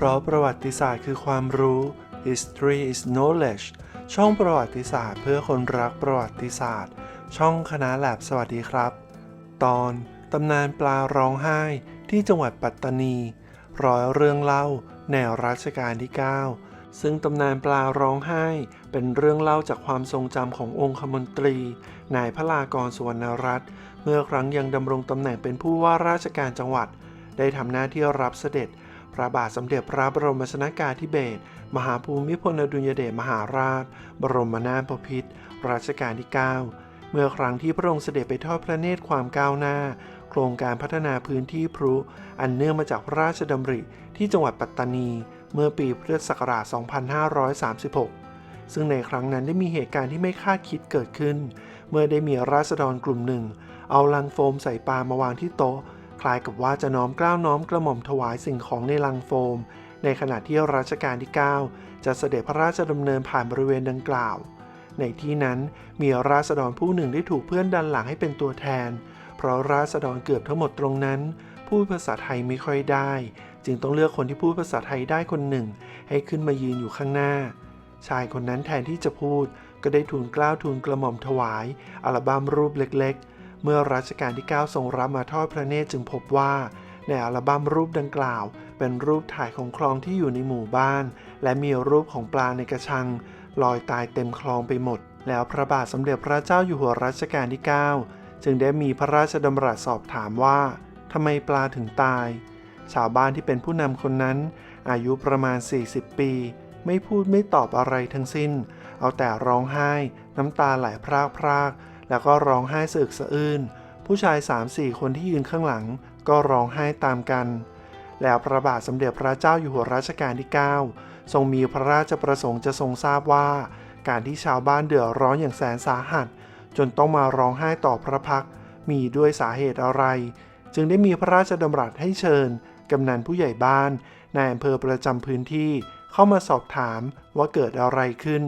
เพราะประวัติศาสตร์คือความรู้ history is knowledge ช่องประวัติศาสตร์เพื่อคนรักประวัติศาสตร์ ช่องคณะแลบสวัสดีครับ ตอนตำนานปลาร้องไห้ที่จังหวัดปัตตานี ร้อยเรื่องเล่าในรัชกาลที่ 9 ซึ่งตำนานปลาร้องไห้ เป็นเรื่องเล่าจากความทรงจำขององคมนตรี นายพระลากรสุวรรณรัตน์เมื่อครั้งยังดำรงตำแหน่งเป็นผู้ว่าราชการจังหวัด ได้ทำหน้าที่รับเสด็จ ระบาทสมเด็จพระบรมชนากาธิเบศรมหาภูมิพลอดุลยเดชมหาราช บรมนาถบพิตรรัชกาลที่ 9 เมื่อครั้งที่พระองค์เสด็จไปทอดพระเนตรความก้าวหน้า โครงการพัฒนาพื้นที่พรุอันเนื่องมาจากพระราชดำริที่จังหวัดปัตตานี เมื่อปีพุทธศักราช 2536 ซึ่งในครั้งนั้นได้มีเหตุการณ์ที่ไม่คาดคิดเกิดขึ้น เมื่อได้มีราษฎรกลุ่มหนึ่ง เอาลังโฟมใส่ปลามาวางที่โต๊ะ คล้ายกับว่าจะน้อมกล้าวน้อมกระหม่อมถวายสิ่งของในลังโฟม ในขณะที่รัชกาลที่ 9 จะเสด็จพระราชดำเนินผ่านบริเวณดังกล่าว ในที่นั้นมีราษฎรผู้หนึ่งได้ถูกเพื่อนดันหลังให้เป็นตัวแทน เพราะราษฎรเกือบทั้งหมดตรงนั้น พูดภาษาไทยไม่ค่อยได้ จึงต้องเลือกคนที่พูดภาษาไทยได้คนหนึ่ง ให้ขึ้นมายืนอยู่ข้างหน้า ชายคนนั้นแทนที่จะพูด ก็ได้ทูลกล้าวทูลกระหม่อมถวาย อัลบั้มรูปเล็กๆ เมื่อรัชกาลที่ 9 ทรงรับมาทอดพระเนตรจึงพบว่า ในอัลบั้มรูปดังกล่าว เป็นรูปถ่ายของคลองที่อยู่ในหมู่บ้าน และมีรูปของปลาในกระชัง ลอยตายเต็มคลองไปหมด แล้วพระบาทสมเด็จพระเจ้าอยู่หัวรัชกาลที่ 9 จึงได้มีพระราชดำรัสสอบถามว่าทำไมปลาถึงตาย ชาวบ้านที่เป็นผู้นำคนนั้น อายุประมาณ 40 ปี ไม่พูดไม่ตอบอะไรทั้งสิ้น เอาแต่ร้องไห้ น้ำตาไหลพรากพราก แล้วก็ร้องไห้สึกสะอื้นผู้ชาย 3-4 คนที่ยืนข้างหลัง ก็ร้องไห้ตามกัน แล้วพระบาทสมเด็จพระเจ้าอยู่หัวรัชกาลที่ 9 ทรงมีพระราชประสงค์จะทรงทราบว่า การที่ชาวบ้านเดือดร้อนอย่างแสนสาหัส จนต้องมาร้องไห้ต่อพระพักมีด้วยสาเหตุอะไร จึงได้มีพระราชดำรัสให้เชิญกำนันผู้ใหญ่บ้านนายอำเภอประจำพื้นที่เข้ามาสอบถามว่าเกิดอะไรขึ้น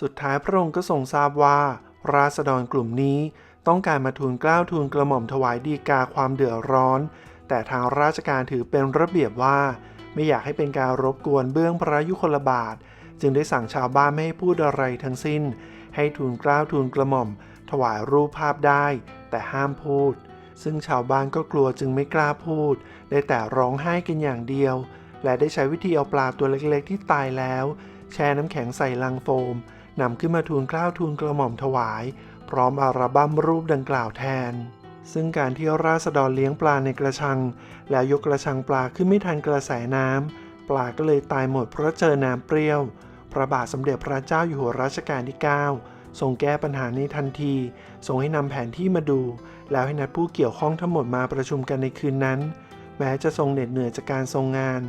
สุดท้ายพระองค์ก็ทรงทราบว่า ราษฎรกลุ่มนี้ต้องการมาทูลกล้าวทูลกระหม่อมถวายดีกาความเดือดร้อน แต่ทางราชการถือเป็นระเบียบว่า ไม่อยากให้เป็นการรบกวนเบื้องพระยุคลบาท จึงได้สั่งชาวบ้านไม่ให้พูดอะไรทั้งสิ้น ให้ทูลกล้าวทูลกระหม่อม ถวายรูปภาพได้ แต่ห้ามพูด ซึ่งชาวบ้านก็กลัวจึงไม่กล้าพูด ได้แต่ร้องไห้กันอย่างเดียว และได้ใช้วิธีเอาปลาตัวเล็กๆ ที่ตายแล้ว แช่น้ำแข็งใส่ลังโฟม นำขึ้นมาทูลเกล้าวทูลกระหม่อมถวาย พร้อมอัลบั้มรูปดังกล่าวแทน ซึ่งการที่ราษฎรเลี้ยงปลาในกระชัง แล้วยกกระชังปลาขึ้นไม่ทันกระแสน้ำปลาก็เลยตายหมดเพราะเจอน้ำเปรี้ยว พระบาทสมเด็จพระเจ้าอยู่หัวรัชกาลที่ 9 ทรงแก้ปัญหานี้ทันที ทรงให้นำแผนที่มาดู แล้วให้นัดผู้เกี่ยวข้องทั้งหมดมาประชุมกันในคืนนั้น แม้จะทรงเหน็ดเหนื่อยจากการทรงงาน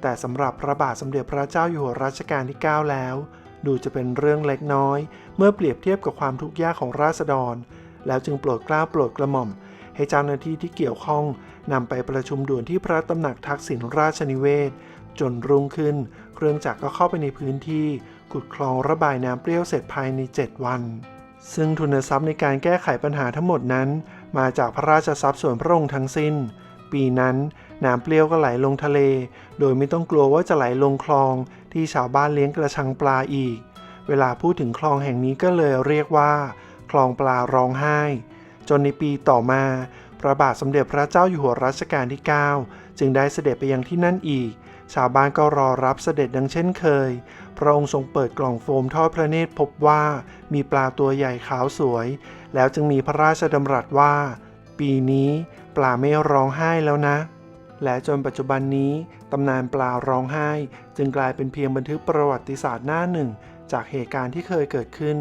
แต่สำหรับพระบาทสมเด็จพระเจ้าอยู่หัวรัชกาลที่ 9 แล้ว ดูจะเป็นเรื่องเล็กน้อย เมื่อเปรียบเทียบกับความทุกข์ยากของราษฎร แล้วจึงโปรดกล้าโปรดกระหม่อม ให้เจ้าหน้าที่ที่เกี่ยวข้องนำไปประชุมด่วนที่พระตำหนักทักษิณราชนิเวศ จนรุ่งขึ้น เครื่องจักรก็เข้าไปในพื้นที่ขุดคลองระบายน้ำเปรี้ยวเสร็จภายใน 7 วัน ซึ่งทุนทรัพย์ในการแก้ไขปัญหาทั้งหมดนั้น มาจากพระราชทรัพย์ส่วนพระองค์ทั้งสิ้น ปีนั้นน้ำเปรี้ยวก็ไหลลงทะเล โดยไม่ต้องกลัวว่าจะไหลลงคลองที่ชาวบ้านเลี้ยงกระชังปลาอีก เวลาพูดถึงคลองแห่งนี้ก็เลยเรียกว่า คลองปลาร้องไห้ จนในปีต่อมา พระบาทสมเด็จพระเจ้าอยู่หัวรัชกาลที่ 9 จึงได้เสด็จไปยังที่นั่นอีก ชาวบ้านก็รอรับเสด็จดังเช่นเคย พระองค์ทรงเปิดกล่องโฟมทอดพระเนตรพบว่ามีปลาตัวใหญ่ขาวสวย แล้วจึงมีพระราชดำรัสว่า ปีนี้ ปลาไม่ร้องไห้แล้วนะ และจนปัจจุบันนี้ตำนานปลาร้องไห้ จึงกลายเป็นเพียงบันทึกประวัติศาสตร์หน้าหนึ่ง จากเหตุการณ์ที่เคยเกิดขึ้น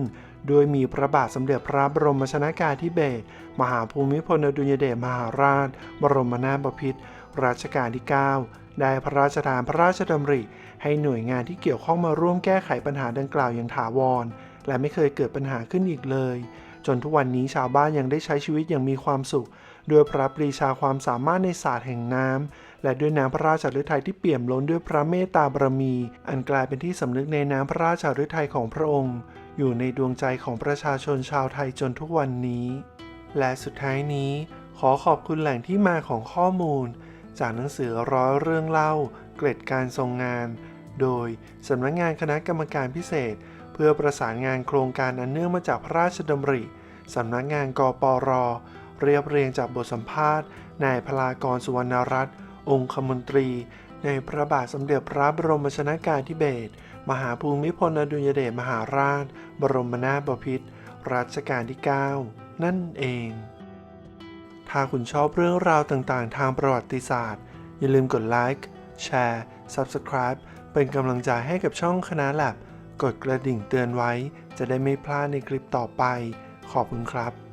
โดยมีพระบาทสมเด็จพระบรมชนากาธิเบศรมหาภูมิพลอดุลยเดชมหาราช บรมนาถบพิตรรัชกาลที่ 9 ได้พระราชทานพระราชดำริ ให้หน่วยงานที่เกี่ยวข้องมาร่วมแก้ไขปัญหาดังกล่าวอย่างถาวร และไม่เคยเกิดปัญหาขึ้นอีกเลย จนทุกวันนี้ชาวบ้านยังได้ใช้ชีวิตอย่างมีความสุข ด้วยพระปรีชาความสามารถในศาสตร์แห่งน้ำ และด้วยน้ำพระราชฤทัยที่เปี่ยมล้นด้วยพระเมตตาบารมี อันกลายเป็นที่สำนึกในน้ำพระราชฤทัยของพระองค์ อยู่ในดวงใจของประชาชนชาวไทยจนทุกวันนี้ และสุดท้ายนี้ ขอขอบคุณแหล่งที่มาของข้อมูล จากหนังสือร้อยเรื่องเล่า เกร็ดการทรงงาน โดยสำนักงานคณะกรรมการพิเศษ เพื่อประสานงานโครงการอันเนื่องมาจากพระราชดำริสำนักงานกปร เรียบเรียงจากบทสัมภาษณ์นายพลากรสุวรรณรัตน์องคมนตรี ในพระบาทสมเด็จพระบรมชนากาธิเบศรมหาภูมิพลอดุลยเดชมหาราช บรมนาถบพิตรรัชกาลที่ 9 นั่นเอง ถ้าคุณชอบเรื่องราวต่างๆ ทางประวัติศาสตร์ อย่าลืมกดไลค์แชร์ Subscribe เป็นกำลังใจให้กับช่องคณะแลบกดกระดิ่งเตือนไว้ จะได้ไม่พลาดในคลิปต่อไป ขอบคุณครับ